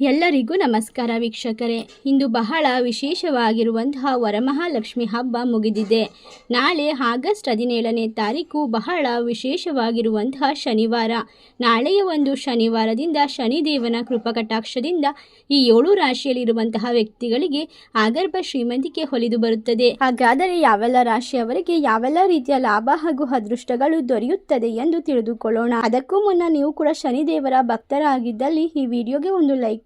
ಎಲ್ಲರಿಗೂ ನಮಸ್ಕಾರ ವೀಕ್ಷಕರೇ. ಇಂದು ಬಹಳ ವಿಶೇಷವಾಗಿರುವಂತಹ ವರಮಹಾಲಕ್ಷ್ಮಿ ಹಬ್ಬ ಮುಗಿದಿದೆ. ನಾಳೆ ಆಗಸ್ಟ್ ಹದಿನೇಳನೇ ತಾರೀಕು ಬಹಳ ವಿಶೇಷವಾಗಿರುವಂತಹ ಶನಿವಾರ. ನಾಳೆಯ ಒಂದು ಶನಿವಾರದಿಂದ ಶನಿದೇವನ ಕೃಪಕಟಾಕ್ಷದಿಂದ ಈ ಏಳು ರಾಶಿಯಲ್ಲಿರುವಂತಹ ವ್ಯಕ್ತಿಗಳಿಗೆ ಆಗರ್ಭ ಶ್ರೀಮಂತಿಕೆ ಹೊಲಿದು ಬರುತ್ತದೆ. ಹಾಗಾದರೆ ಯಾವೆಲ್ಲ ರಾಶಿಯವರಿಗೆ ಯಾವೆಲ್ಲ ರೀತಿಯ ಲಾಭ ಹಾಗೂ ಅದೃಷ್ಟಗಳು ದೊರೆಯುತ್ತದೆ ಎಂದು ತಿಳಿದುಕೊಳ್ಳೋಣ. ಅದಕ್ಕೂ ಮುನ್ನ ನೀವು ಕೂಡ ಶನಿದೇವರ ಭಕ್ತರಾಗಿದ್ದಲ್ಲಿ ಈ ವಿಡಿಯೋಗೆ ಒಂದು ಲೈಕ್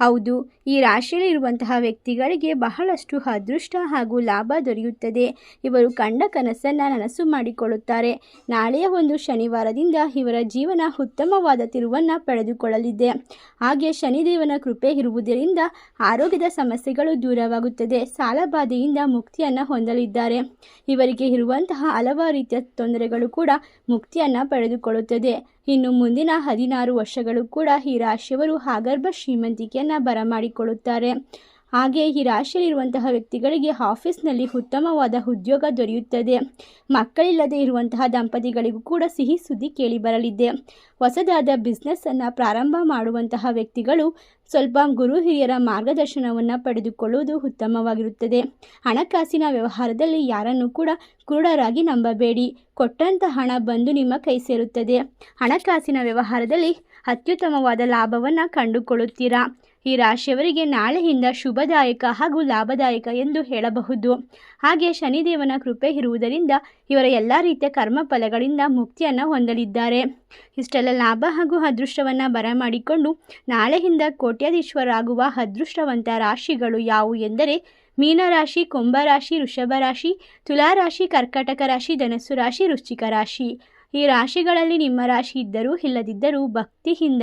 ಹೌದು, ಈ ರಾಶಿಯಲ್ಲಿ ಇರುವಂತಹ ವ್ಯಕ್ತಿಗಳಿಗೆ ಬಹಳಷ್ಟು ಅದೃಷ್ಟ ಹಾಗೂ ಲಾಭ ದೊರೆಯುತ್ತದೆ. ಇವರು ಕಂಡ ಕನಸನ್ನು ನನಸು ಮಾಡಿಕೊಳ್ಳುತ್ತಾರೆ. ನಾಳೆಯ ಒಂದು ಶನಿವಾರದಿಂದ ಇವರ ಜೀವನ ಉತ್ತಮವಾದ ತಿರುವನ್ನು ಪಡೆದುಕೊಳ್ಳಲಿದೆ. ಹಾಗೆ ಶನಿದೇವನ ಕೃಪೆ ಇರುವುದರಿಂದ ಆರೋಗ್ಯದ ಸಮಸ್ಯೆಗಳು ದೂರವಾಗುತ್ತದೆ. ಸಾಲಬಾಧೆಯಿಂದ ಮುಕ್ತಿಯನ್ನು ಹೊಂದಲಿದ್ದಾರೆ. ಇವರಿಗೆ ಇರುವಂತಹ ಹಲವಾರು ರೀತಿಯ ತೊಂದರೆಗಳು ಕೂಡ ಮುಕ್ತಿಯನ್ನು ಪಡೆದುಕೊಳ್ಳುತ್ತದೆ. ಇನ್ನು ಮುಂದಿನ ಹದಿನಾರು ವರ್ಷಗಳು ಕೂಡ ಈ ರಾಶಿಯವರು ಆಗರ್ಭ ಶ್ರೀಮಂತಿಕೆಯನ್ನು ಬರಮಾಡಿಕೊಳ್ಳುತ್ತಾರೆ. ಹಾಗೆ ಈ ರಾಶಿಯಲ್ಲಿರುವಂತಹ ವ್ಯಕ್ತಿಗಳಿಗೆ ಆಫೀಸ್ನಲ್ಲಿ ಉತ್ತಮವಾದ ಉದ್ಯೋಗ ದೊರೆಯುತ್ತದೆ. ಮಕ್ಕಳಿಲ್ಲದೆ ಇರುವಂತಹ ದಂಪತಿಗಳಿಗೂ ಕೂಡ ಸಿಹಿ ಸುದ್ದಿ ಕೇಳಿ ಬರಲಿದೆ. ಹೊಸದಾದ ಬಿಸ್ನೆಸ್ಸನ್ನು ಪ್ರಾರಂಭ ಮಾಡುವಂತಹ ವ್ಯಕ್ತಿಗಳು ಸ್ವಲ್ಪ ಗುರು ಹಿರಿಯರ ಮಾರ್ಗದರ್ಶನವನ್ನು ಪಡೆದುಕೊಳ್ಳುವುದು ಉತ್ತಮವಾಗಿರುತ್ತದೆ. ಹಣಕಾಸಿನ ವ್ಯವಹಾರದಲ್ಲಿ ಯಾರನ್ನು ಕೂಡ ಕುರುಡರಾಗಿ ನಂಬಬೇಡಿ. ಕೊಟ್ಟಂಥ ಹಣ ಬಂದು ನಿಮ್ಮ ಕೈ ಸೇರುತ್ತದೆ. ಹಣಕಾಸಿನ ವ್ಯವಹಾರದಲ್ಲಿ ಅತ್ಯುತ್ತಮವಾದ ಲಾಭವನ್ನು ಕಂಡುಕೊಳ್ಳುತ್ತೀರಾ? ಈ ರಾಶಿಯವರಿಗೆ ನಾಳೆಯಿಂದ ಶುಭದಾಯಕ ಹಾಗೂ ಲಾಭದಾಯಕ ಎಂದು ಹೇಳಬಹುದು. ಹಾಗೆ ಶನಿದೇವನ ಕೃಪೆ ಇರುವುದರಿಂದ ಇವರ ಎಲ್ಲ ರೀತಿಯ ಕರ್ಮ ಫಲಗಳಿಂದ ಮುಕ್ತಿಯನ್ನು ಹೊಂದಲಿದ್ದಾರೆ. ಇಷ್ಟೆಲ್ಲ ಲಾಭ ಹಾಗೂ ಅದೃಷ್ಟವನ್ನು ಬರಮಾಡಿಕೊಂಡು ನಾಳೆಯಿಂದ ಕೋಟ್ಯಾಧೀಶ್ವರಾಗುವ ಅದೃಷ್ಟವಂತ ರಾಶಿಗಳು ಯಾವುವು ಎಂದರೆ ಮೀನರಾಶಿ ಕುಂಭರಾಶಿ ವೃಷಭ ರಾಶಿ ತುಲಾರಾಶಿ ಕರ್ಕಟಕ ರಾಶಿ, ಧನಸ್ಸು ರಾಶಿ, ವೃಶ್ಚಿಕ ರಾಶಿ. ಈ ರಾಶಿಗಳಲ್ಲಿ ನಿಮ್ಮ ರಾಶಿ ಇದ್ದರೂ ಇಲ್ಲದಿದ್ದರೂ ಭಕ್ತಿಯಿಂದ